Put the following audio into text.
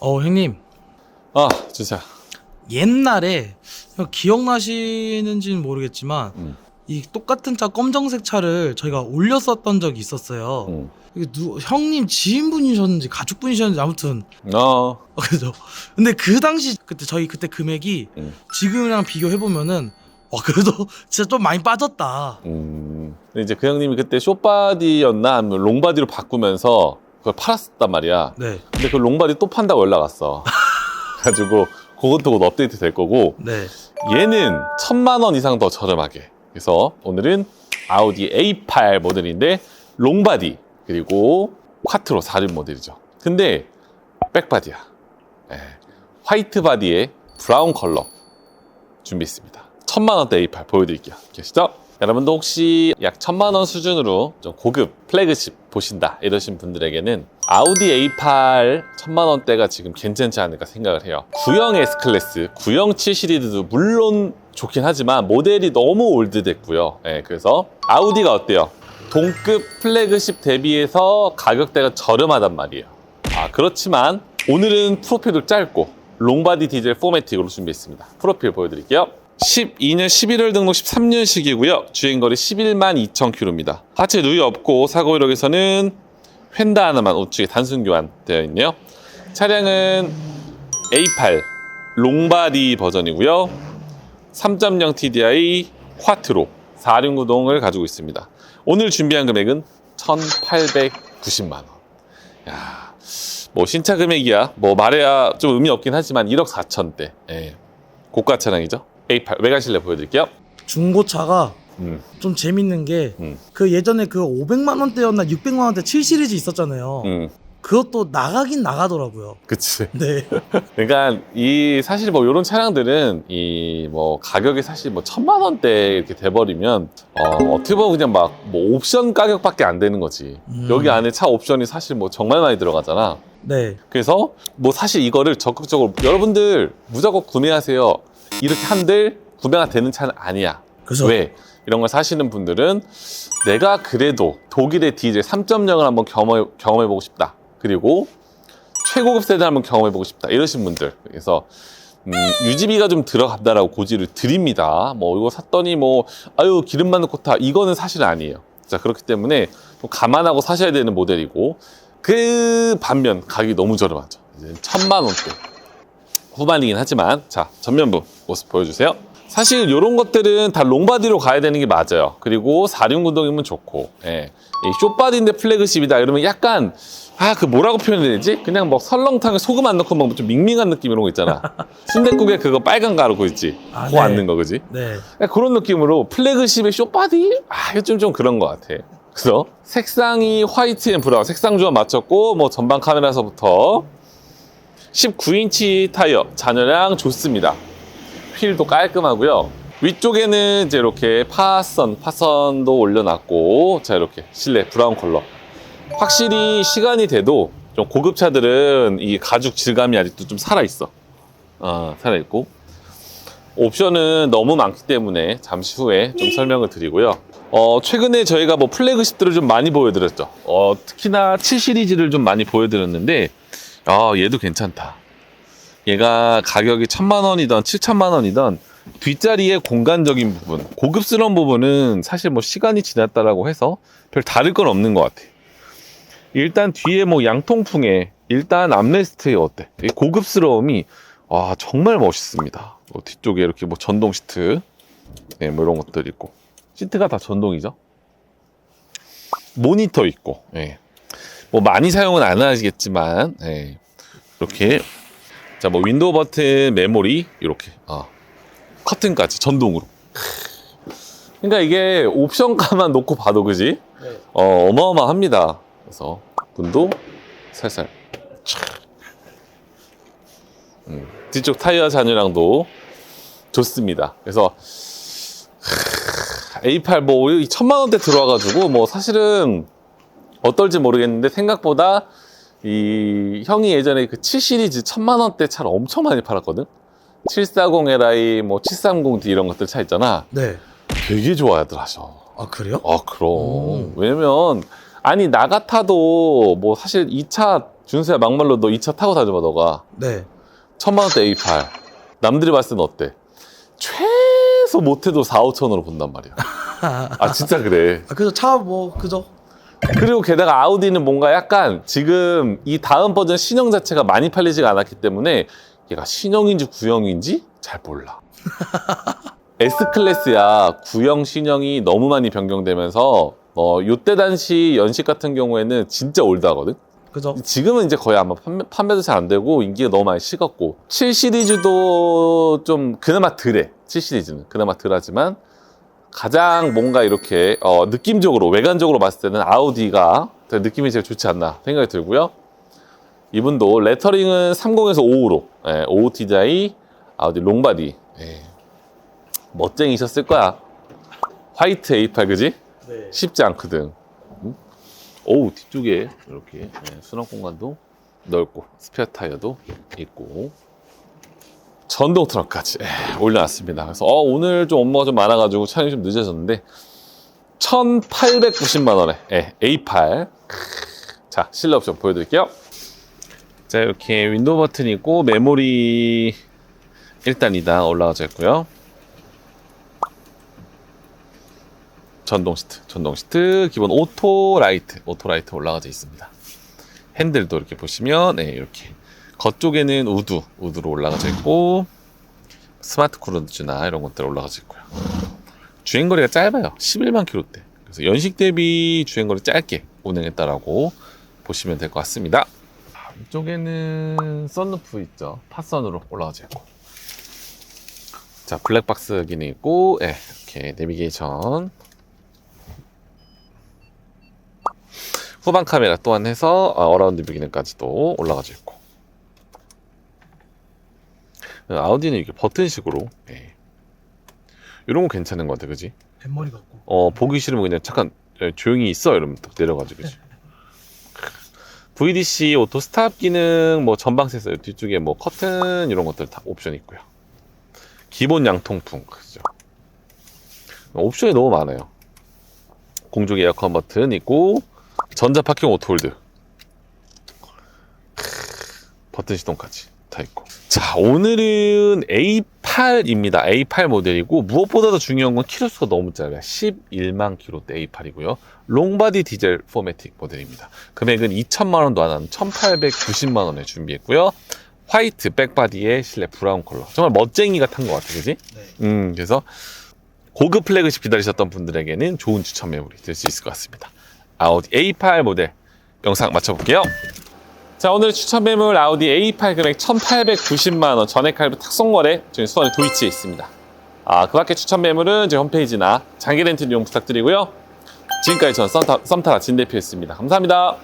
어 형님 아, 진짜. 옛날에 형 기억나시는지는 모르겠지만 음. 이 똑같은 차 검정색 차를 저희가 올렸었던 적이 있었어요. 음. 이게 누, 형님 지인분이셨는지 가족분이셨는지 아무튼 어, 그죠. 근데 그 당시 그때 저희 그때 금액이 음. 지금이랑 비교해 보면은 와 그래도 진짜 좀 많이 빠졌다. 음. 근데 이제 그 형님이 그때 숏바디였나 아니면 롱바디로 바꾸면서 그걸 팔았단 말이야. 네, 근데 그 롱바디 또 판다고 연락 왔어. 그래가지고 그것도 곧 업데이트 될 거고 네. 얘는 천만 원 이상 더 저렴하게. 그래서 오늘은 아우디 A8 모델인데 롱바디 그리고 콰트로 4륜 모델이죠. 근데 백바디야. 예. 화이트 바디에 브라운 컬러 준비했습니다. 천만 원대 A8 보여드릴게요. 계시죠? 여러분도 혹시 약 천만 원 수준으로 좀 고급 플래그십 보신다 이러신 분들에게는 아우디 A8 천만 원대가 지금 괜찮지 않을까 생각을 해요. 구형 S 클래스, 구형 7 시리즈도 물론 좋긴 하지만 모델이 너무 올드됐고요. 예, 그래서 아우디가 어때요? 동급 플래그십 대비해서 가격대가 저렴하단 말이에요. 아, 그렇지만 오늘은 프로필도 짧고 롱바디 디젤 포매틱으로 준비했습니다. 프로필 보여드릴게요. 12년 11월 등록 13년식이고요. 주행거리 11만 2천 킬로입니다. 하체 누이 없고 사고 이력에서는 휀다 하나만 우측에 단순 교환되어 있네요. 차량은 A8 롱바디 버전이고요. 3.0 TDI 콰트로 4륜 구동을 가지고 있습니다. 오늘 준비한 금액은 1,890만 원. 야, 뭐 신차 금액이야. 뭐 말해야 좀 의미 없긴 하지만 1억 4천대. 예. 고가 차량이죠. A8 외관 실내 보여드릴게요. 중고차가 음, 좀 재밌는 게 그 음, 예전에 그 500만 원대였나 600만 원대 7 시리즈 있었잖아요. 음, 그것도 나가긴 나가더라고요. 그치. 네. 그러니까 이 사실 뭐 이런 차량들은 이 뭐 가격이 사실 뭐 천만 원대 이렇게 돼버리면 어 어떻게 보면 그냥 막 뭐 옵션 가격밖에 안 되는 거지. 음. 여기 안에 차 옵션이 사실 뭐 정말 많이 들어가잖아. 네. 그래서 뭐 사실 이거를 적극적으로 여러분들 무조건 구매하세요. 이렇게 한들 구매가 되는 차는 아니야. 그래서 왜? 이런 걸 사시는 분들은 내가 그래도 독일의 디젤 3.0을 한번 경험해, 경험해보고 싶다. 그리고 최고급 세대 한번 경험해보고 싶다. 이러신 분들. 그래서 음, 유지비가 좀 들어간다라고 고지를 드립니다. 뭐 이거 샀더니 뭐 아유 기름만 넣고 타. 이거는 사실 아니에요. 자 그렇기 때문에 좀 감안하고 사셔야 되는 모델이고 그 반면 가격이 너무 저렴하죠. 이제 천만 원대 후반이긴 하지만 자 전면부 모습 보여주세요. 사실 이런 것들은 다 롱바디로 가야 되는 게 맞아요. 그리고 4륜 구동이면 좋고 예. 이 숏바디인데 플래그십이다 이러면 약간 아 그 뭐라고 표현해야 되지? 그냥 뭐 설렁탕에 소금 안 넣고 막 좀 밍밍한 느낌 이런 거 있잖아. 순댓국에 그거 빨간 가루 그 있지? 아, 그거 네. 안 넣은 거 그지? 네. 그런 느낌으로 플래그십의 숏바디? 아, 이거 좀, 좀 그런 것 같아. 그래서 색상이 화이트 앤 브라운, 색상 조합 맞췄고, 뭐 전방 카메라에서부터 19인치 타이어, 잔여량 좋습니다. 휠도 깔끔하고요. 위쪽에는 이제 이렇게 파선, 파선도 올려놨고, 자, 이렇게 실내 브라운 컬러. 확실히 시간이 돼도 좀 고급차들은 이 가죽 질감이 아직도 좀 살아있어. 어, 살아있고. 옵션은 너무 많기 때문에 잠시 후에 좀 설명을 드리고요. 어, 최근에 저희가 뭐 플래그십들을 좀 많이 보여드렸죠. 어, 특히나 7 시리즈를 좀 많이 보여드렸는데, 아, 얘도 괜찮다. 얘가 가격이 천만 원이던 7천만 원이던 뒷자리의 공간적인 부분, 고급스러운 부분은 사실 뭐 시간이 지났다라고 해서 별 다를 건 없는 것 같아. 일단 뒤에 뭐 양통풍에 일단 암레스트에 어때? 이 고급스러움이 와 정말 멋있습니다. 뭐 뒤쪽에 이렇게 뭐 전동 시트, 네, 뭐 이런 것들 있고 시트가 다 전동이죠. 모니터 있고, 예. 뭐 많이 사용은 안 하시겠지만, 예. 이렇게 자 뭐 윈도우 버튼, 메모리 이렇게, 아 커튼까지 전동으로. 그러니까 이게 옵션가만 놓고 봐도 그지? 네. 어 어마어마합니다. 그래서 문도 살살. 촥. 음, 뒤쪽 타이어 잔여량도 좋습니다. 그래서 A8 뭐이 천만 원대 들어와가지고 뭐 사실은 어떨지 모르겠는데 생각보다 이 형이 예전에 그 7 시리즈 천만 원대 차를 엄청 많이 팔았거든. 740Li, 뭐 730D 이런 것들 차 있잖아. 네. 되게 좋아하더라 하셔. 아 그래요? 아 그럼 오. 왜냐면 아니 나 같아도 뭐 사실 이 차 준수야 막말로 너 이 차 타고 다녀봐 너가 네. 천만 원대 A8 남들이 봤을 때는 어때? 최소 못해도 4, 5천으로 본단 말이야 아 진짜 그래 아, 그래서 차 뭐 그죠? 그리고 게다가 아우디는 뭔가 약간 지금 이 다음 버전 신형 자체가 많이 팔리지가 않았기 때문에 얘가 신형인지 구형인지 잘 몰라. S클래스야 구형 신형이 너무 많이 변경되면서 어, 요때 당시 연식 같은 경우에는 진짜 올드하거든. 그죠? 지금은 이제 거의 아마 판매, 판매도 잘 안 되고 인기가 너무 많이 식었고 7 시리즈도 좀 그나마 덜해 7 시리즈는 그나마 덜하지만 가장 뭔가 이렇게 어, 느낌적으로 외관적으로 봤을 때는 아우디가 느낌이 제일 좋지 않나 생각이 들고요 이분도 레터링은 30에서 55로 예, 55 TDI 아우디 롱바디 예, 멋쟁이셨을 거야 화이트 A8 그지? 네. 쉽지 않거든. 음? 오우 뒤쪽에 이렇게 네, 수납 공간도 넓고 스페어 타이어도 있고 전동 트럭까지 에, 올려놨습니다. 그래서 어, 오늘 좀 업무가 좀 많아가지고 촬영이 좀 늦어졌는데 1,890만 원에 예, A8 자 실내 옵션 보여드릴게요. 자 이렇게 윈도우 버튼이 있고 메모리 1단 2단 올라가져 있고요. 전동 시트, 전동 시트, 기본 오토 라이트, 오토 라이트 올라가져 있습니다. 핸들도 이렇게 보시면, 네, 이렇게. 겉쪽에는 우드, 우드로 올라가져 있고, 스마트 크루즈나 이런 것들 올라가져 있고요. 주행거리가 짧아요. 11만 킬로대. 그래서 연식 대비 주행거리 짧게 운행했다라고 보시면 될 것 같습니다. 아, 이쪽에는 썬루프 있죠. 팟선으로 올라가져 있고. 자, 블랙박스 기능 있고, 예, 이렇게 내비게이션 후방 카메라 또한 해서 어, 어라운드 뷰 기능까지도 올라가져 있고 어, 아우디는 이렇게 버튼식으로 예. 이런 거 괜찮은 것 같아 그지? 뱃머리 같고. 어 보기 싫으면 그냥 잠깐 예, 조용히 있어 이러면 딱 내려가지고 그지? VDC 오토 스탑 기능 뭐 전방 센서 뒤쪽에 뭐 커튼 이런 것들 다 옵션 있고요 기본 양통풍 그죠? 옵션이 너무 많아요 공조기 에어컨 버튼 있고 전자 파킹 오토홀드 버튼 시동까지 다 있고 자 오늘은 A8입니다 A8 모델이고 무엇보다도 중요한 건 키로수가 너무 짧아요 11만 킬로대 A8이고요 롱바디 디젤 포매틱 모델입니다 금액은 2천만 원도 안 하는 1890만 원에 준비했고요 화이트 백바디에 실내 브라운 컬러 정말 멋쟁이가 탄 것 같아 그지? 네. 음 그래서 고급 플래그십 기다리셨던 분들에게는 좋은 추천 매물이 될 수 있을 것 같습니다. 아우디 A8 모델 영상 맞춰볼게요. 자 오늘 추천 매물 아우디 A8 금액 1,890만원 전액 할부 탁송거래 저희 수원의 도이치에 있습니다. 아, 그 밖에 추천 매물은 제 홈페이지나 장기 렌트 이용 부탁드리고요. 지금까지 전 썸타, 썸타라 진 대표였습니다. 감사합니다.